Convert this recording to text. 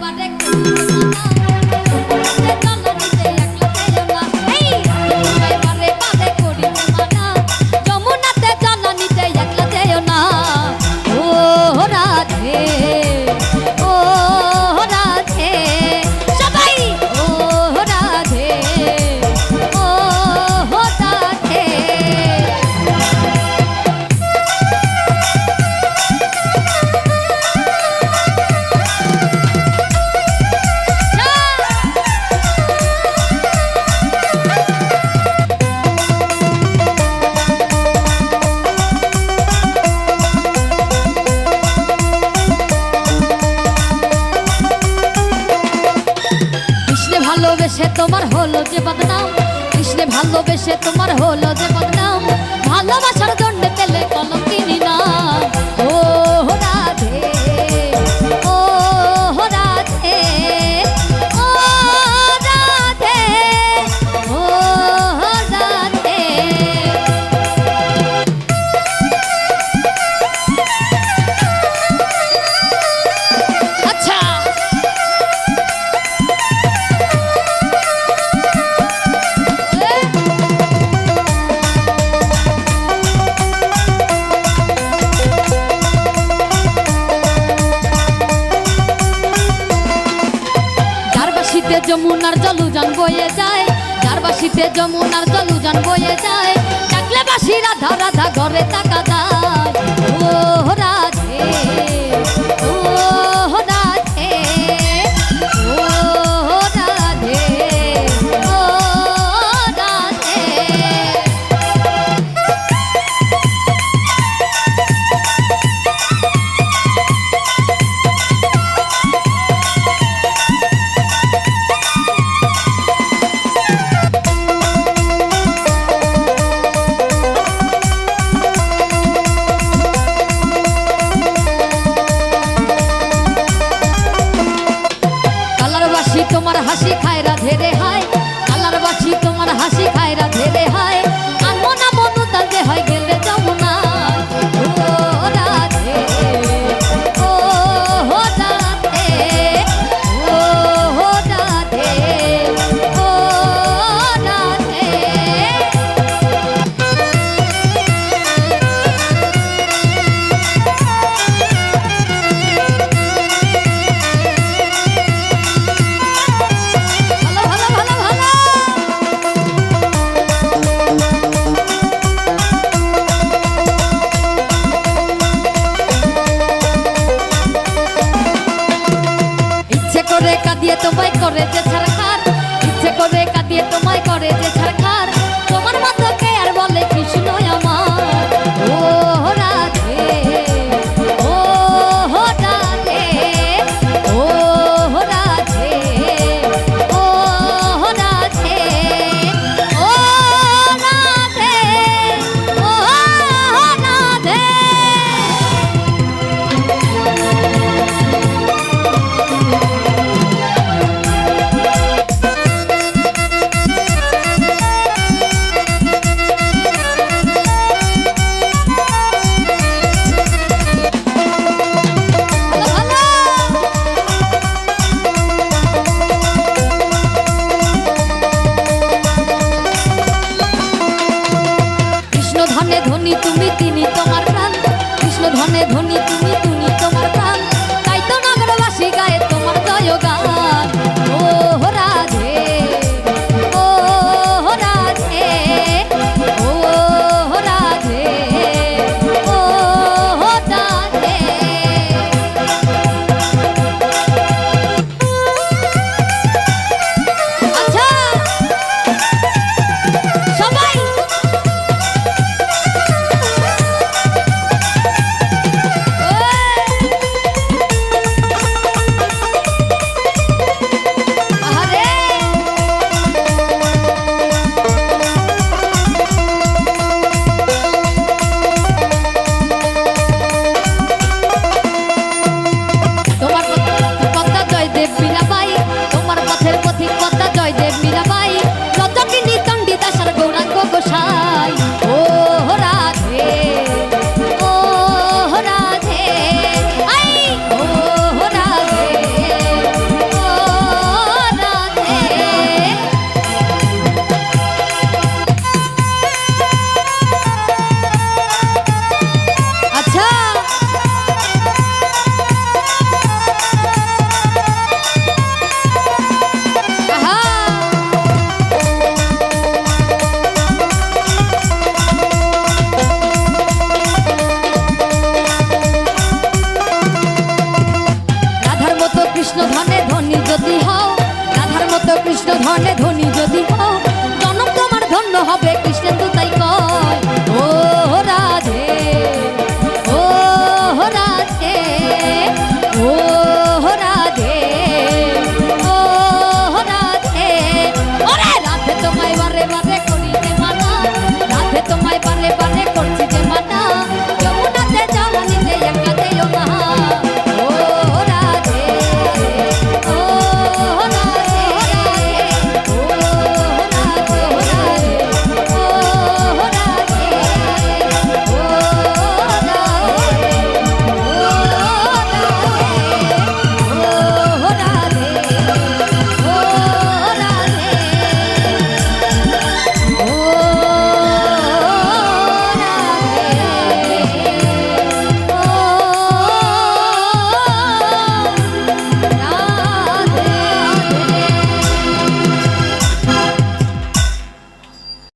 pada kau. তোমার হলো যে বদনাম। কৃষ্ণে ভালোবেসে তোমার হলো যে বদনাম। ভালোবাসার যমুনার জল উজান বয়ে যায়। যার বাসিতে যমুনার জল উজান বয়ে যায়। ডাকলে বাসি রাধা রাধা ঘরে তাকা যায়। ও হাসি খায়রা করে যেতে কৃষ্ণ ধনে ধনী